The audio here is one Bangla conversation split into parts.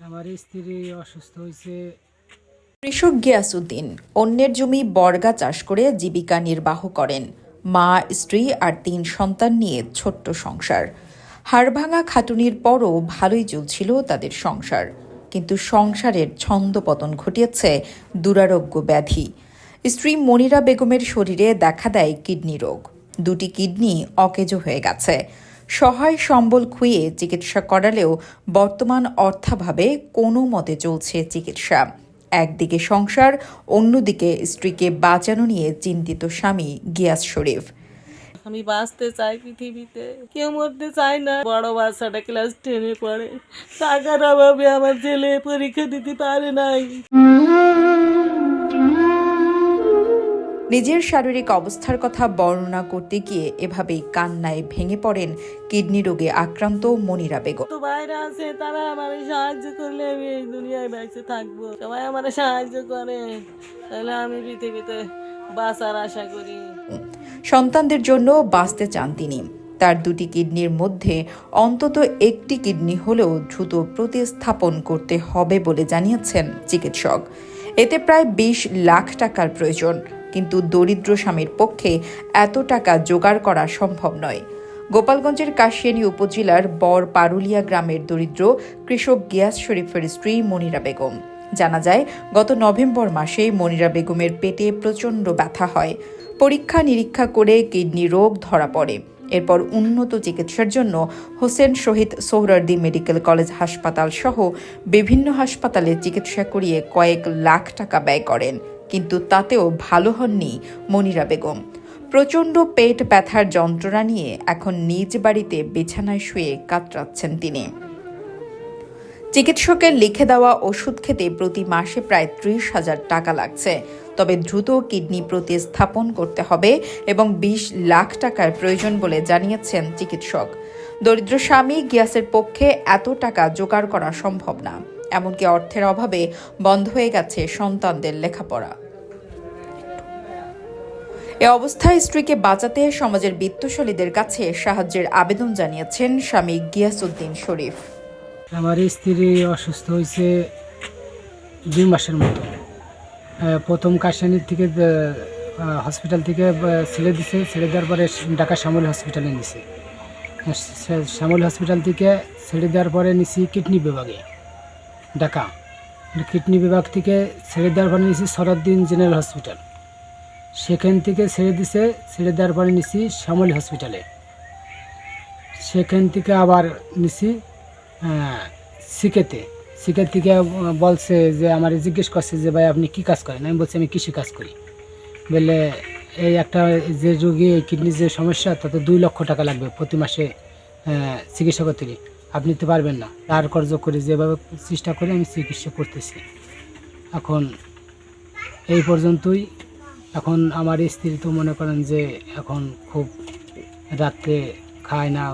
আমার স্ত্রী অসুস্থ হয়েছে। কৃষক গিয়াসুদ্দিন অন্যের জমি বর্গা চাষ করে জীবিকা নির্বাহ করেন। মা, স্ত্রী আর তিন সন্তান নিয়ে ছোট্ট সংসার। হাড়ভাঙা খাটুনির পরও ভালোই চলছিল তাদের সংসার। কিন্তু সংসারের ছন্দপতন ঘটিয়েছে দুরারোগ্য ব্যাধি। স্ত্রী মনিরা বেগমের শরীরে দেখা দেয় কিডনি রোগ। দুটি কিডনি অকেজো হয়ে গেছে। সহায় সম্বল খুইয়ে চিকিৎসা করালেও বর্তমান অর্থাভাবে কোনো মতে চলছে চিকিৎসা। একদিকে সংসার, অন্যদিকে স্ত্রীকে বাঁচানো নিয়ে চিন্তিত স্বামী গিয়াস শরীফ। আমি বাঁচতে চাই পৃথিবীতে, কেউ মরতে চায় না। বড় বাচ্চাটা ক্লাস টেনে পড়ে। টাকার অভাবে আমার ছেলে পরীক্ষা দিতে পারে নাই। নিজের শারীরিক অবস্থার কথা বর্ণনা করতে গিয়ে এভাবেই কান্নায় ভেঙে পড়েন কিডনি রোগে আক্রান্ত মনিরা বেগম। আছে তারা আমার সাহায্য করলে আমি এই দুনিয়ায় বেঁচে থাকব। সবাই আমার সাহায্য করে। তাহলে আমি পৃথিবীতে বাঁচার আশা করি। সন্তানদের জন্য বাঁচতে চান তিনি। তার দুটি কিডনির মধ্যে অন্তত একটি কিডনি হলেও দ্রুত প্রতিস্থাপন করতে হবে বলে জানিয়েছেন চিকিৎসক। এতে প্রায় বিশ লাখ টাকার প্রয়োজন। কিন্তু দরিদ্র স্বামীর পক্ষে এত টাকা জোগাড় করা সম্ভব নয়। গোপালগঞ্জের কাশিয়ানী উপজেলার বর পারুলিয়া গ্রামের দরিদ্র কৃষক গিয়াস শরীফের স্ত্রী মনিরা বেগম। জানা যায়, গত নভেম্বর মাসে মনিরা বেগমের পেটে প্রচণ্ড ব্যথা হয়। পরীক্ষা নিরীক্ষা করে কিডনি রোগ ধরা পড়ে। এরপর উন্নত চিকিৎসার জন্য হোসেন শহীদ সোহরার্দি মেডিকেল কলেজ হাসপাতাল সহ বিভিন্ন হাসপাতালে চিকিৎসা করিয়ে কয়েক লাখ টাকা ব্যয় করেন। কিন্তু তাতেও ভালো হননি মনিরা বেগম। প্রচণ্ড পেট ব্যথার যন্ত্রণা নিয়ে এখন নিজ বাড়িতে বিছানায় শুয়ে কাতরাচ্ছেন তিনি। চিকিৎসকের লিখে দেওয়া ওষুধ খেতে প্রতি মাসে প্রায় ত্রিশ হাজার টাকা লাগছে। তবে দ্রুত কিডনি প্রতিস্থাপন করতে হবে এবং বিশ লাখ টাকার প্রয়োজন বলে জানিয়েছেন চিকিৎসক। দরিদ্র স্বামী গিয়াসের পক্ষে এত টাকা জোগাড় করা সম্ভব না। এমনকি অর্থের অভাবে বন্ধ হয়ে গেছে সন্তানদের লেখাপড়া। এ অবস্থায় স্ত্রীকে বাঁচাতে সমাজের বিত্তশালীদের কাছে সাহায্যের আবেদন জানিয়েছেন স্বামী গিয়াসউদ্দিন শরীফ। আমার স্ত্রী অসুস্থ হয়েছে দুই মাসের মতো। প্রথম কাশানির থেকে হসপিটাল থেকে ছেড়ে দিছে। ছেড়ে দেওয়ার পরে ঢাকা শ্যামল হসপিটালে নিছে। শ্যামল হসপিটাল থেকে ছেড়ে দেওয়ার পরে নিছি কিডনি বিভাগে। ঢাকা। কিডনি বিভাগ থেকে ছেড়ে দেওয়ার পরে নিছি সরাদ্দিন জেনারেল হসপিটাল। সেখান থেকে ছেড়ে দিছে, ছেড়ে দেওয়ার পরে নিছি শ্যামলী হসপিটালে। সেখান থেকে আবার নিছি সিকেতে। সিকের থেকে বলছে যে, আমার জিজ্ঞেস করছে যে, ভাই, আপনি কি কাজ করেন? আমি বলছি, আমি কৃষি কাজ করি। বলে, এই একটা যে রোগী কিডনির যে সমস্যা, তাতে দুই লক্ষ টাকা লাগবে প্রতি মাসে চিকিৎসা করতে। আপনি তো পারবেন না। তার কর্য করে যেভাবে চেষ্টা করে আমি চিকিৎসা করতেছি। এখন এই পর্যন্তই। এখন আমার স্ত্রী তো মনে করেন যে এখন খুব রাত্রে খায় না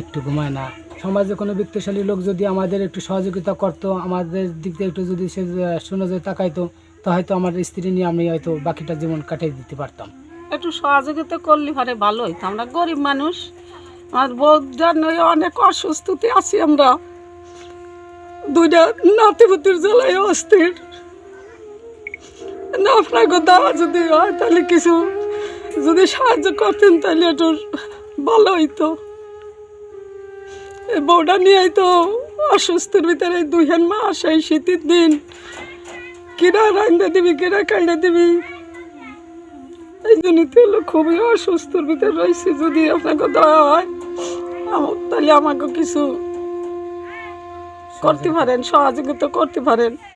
একটু ঘুমায় না। সমাজে কোনো বিত্তশালী লোক যদি আমাদের একটু সহযোগিতা করতো, আমাদের দিক থেকে একটু যদি সে শুনে যে তাকাইতো, তো হয়তো আমার স্ত্রী নিয়ে আমি হয়তো বাকিটা জীবন কাটিয়ে দিতে পারতাম। একটু সহযোগিতা করলে ভালো হইতো। আমরা গরিব মানুষ। আমার বউটার নয় অনেক অসুস্থতে আছি আমরা। দুইটা নাতিপুতির জ্বালায় অস্থির। না, আপনাকে দেওয়া যদি হয়, তাহলে কিছু যদি সাহায্য করতেন, তাহলে একটু ভালো হইতো। এই বউটা নিয়েই তো অসুস্থের ভিতরে দুইখান মাস এই শীতের দিন। কিনা রান্দা দিবি কিনা কাইনা দিবি? এই জন্য তো হলো খুবই অসুস্থর ভিতরে রয়েছে, যদি আপনাকে দেওয়া হয় তাহলে আমাকে কিছু করতে পারেন, সহযোগিতা করতে পারেন।